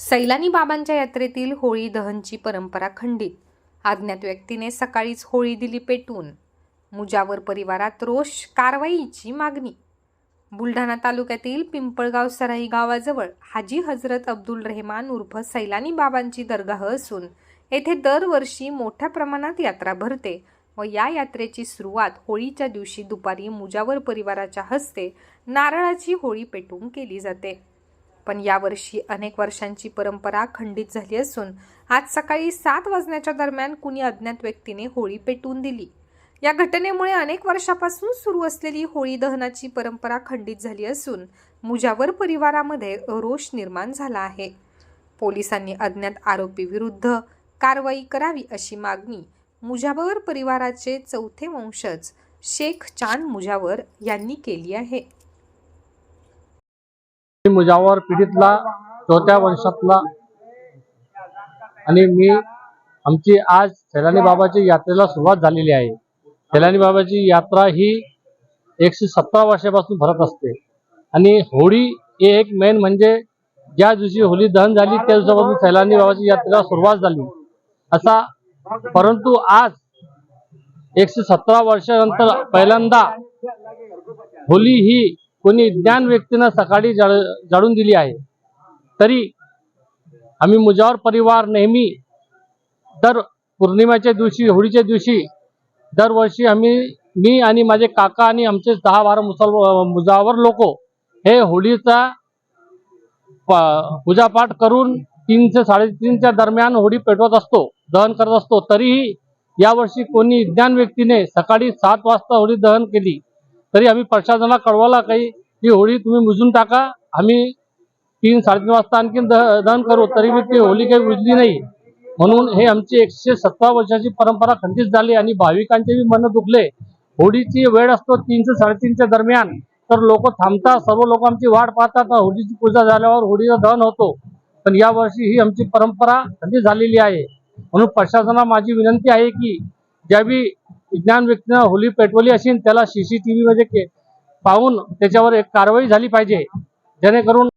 सैलानी बाबांच्या यात्रेतील होळी दहनची परंपरा खंडित. अज्ञात व्यक्तीने सकाळीच होळी दिली पेटून. मुजावर परिवारात रोष कारवाईची मागणी. बुलढाणा तालुक्यातील पिंपळगाव सराई गावाजवळ हाजी हजरत अब्दुल रेहमान उर्फ सैलानी बाबांची दरगाह असून येथे दरवर्षी मोठ्या प्रमाणात यात्रा भरते व या यात्रेची सुरुवात होळीच्या दिवशी दुपारी मुजावर परिवाराच्या हस्ते नारळाची होळी पेटवून केली जाते. पण यावर्षी अनेक वर्षांची परंपरा खंडित झाली असून आज सकाळी सात वाजण्याच्या दरम्यान कुणी अज्ञात व्यक्तीने होळी पेटवून दिली. या घटनेमुळे अनेक वर्षापासून सुरू असलेली होळी दहनाची परंपरा खंडित झाली असून मुजावर परिवारामध्ये रोष निर्माण झाला आहे. पोलिसांनी अज्ञात आरोपीविरुद्ध कारवाई करावी अशी मागणी मुजावर परिवाराचे चौथे वंशज शेख चांद मुजावर यांनी केली आहे. मुजावर पीडितला चौथ्या वंशातला. आणि मी आमची आज सैलानी बाबाची यात्रेला सुरुवात झालेली आहे. सैलानी बाबाची यात्रा ही एकशे सतरा वर्षापासून भरत असते. आणि होळी हे एक मेन म्हणजे ज्या दिवशी होळी दहन झाली त्या दिवसापासून सैलानी बाबाची यात्रेला सुरुवात झाली. असा परंतु आज एकशे सतरा वर्षानंतर पहिल्यांदा होली ही कोणी ज्ञान व्यक्तीनं सकाळी जाळ जाळून दिली आहे. तरी आम्ही मुजावर परिवार नेहमी दर पौर्णिमेच्या दिवशी होळीच्या दिवशी दरवर्षी आम्ही मी आणि माझे काका आणि आमचे दहा बारा मुसल मुजावर लोक हे होळीचा पूजापाठ करून तीन ते साडेतीनच्या दरम्यान होळी पेटवत असतो दहन करत असतो. तरीही यावर्षी कोणी ज्ञान व्यक्तीने सकाळी सात वाजता होळी दहन केली. तरी आम्ही प्रशासनाला कळवाला काही की होळी तुम्ही बुजून टाका. आम्ही तीन साडेतीन वाजता आणखी दहन करू तरी मी ती होळी काही बुजली नाही. म्हणून हे आमची एकशे सतरा वर्षाची परंपरा खंडित झाली आणि भाविकांचे बी मन दुखले. होळीची वेळ असतो तीन ते साडेतीनच्या दरम्यान. तर लोक थांबतात सर्व लोक आमची वाट पाहतात. होळीची पूजा झाल्यावर होळीचं दहन होतो. पण या वर्षी ही आमची परंपरा खंडित झालेली आहे. म्हणून प्रशासनाला माझी विनंती आहे की ज्या बी विज्ञान व्यक्तीनं होली पेटवली असेल त्याला सीसीटीव्ही मध्ये के- पाहून त्याच्यावर एक कारवाई झाली पाहिजे. जेणेकरून